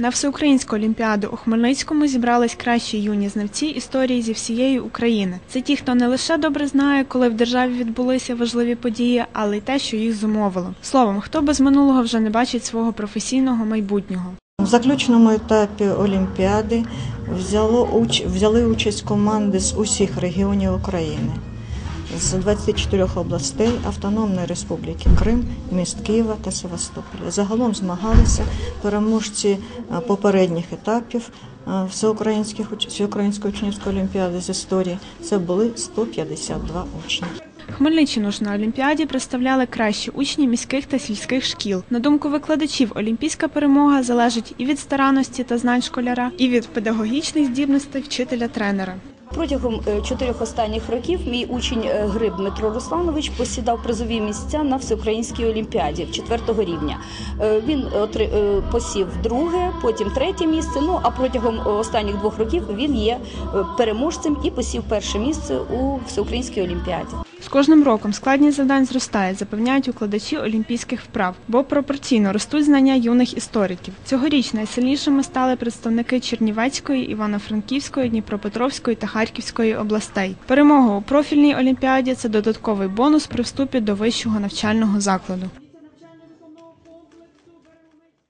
На всеукраїнську олімпіаду у Хмельницькому зібрались кращі юні знавці історії зі всієї України. Це ті, хто не лише добре знає, коли в державі відбулися важливі події, але й те, що їх зумовило. Словом, хто без минулого вже не бачить свого професійного майбутнього. В заключному етапі Олімпіади взяло, уч- взяли участь команди з усіх регіонів України, з 24 областей Автономної Республіки Крим, міст Києва та Севастополя. Загалом змагалися переможці е, попередніх етапів е, всеукраїнських всеукраїнської учнівської олімпіади з історії. Це були 152 учні. Хмельниччину ж на Олімпіаді представляли кращі учні міських та сільських шкіл. На думку викладачів, олімпійська перемога залежить і від старанності та знань школяра, і від педагогічних здібностей вчителя-тренера. Протягом е, чотирьох останніх років мій учень е, Гриб Дмитро Русланович посідав призові місця на всеукраїнській олімпіаді четвертого рівня. Е, Він посів друге, потім третє місце. Ну а протягом останніх двох років він є переможцем і посів перше місце у всеукраїнській олімпіаді. З кожним роком складність завдань зростає, запевняють укладачі олімпійських вправ, бо пропорційно ростуть знання юних істориків. Цьогоріч найсильнішими стали представники Чернівецької, Івано-Франківської, Дніпропетровської та Харківської областей. Перемога у профільній олімпіаді це додатковий бонус при вступі до вищого навчального закладу.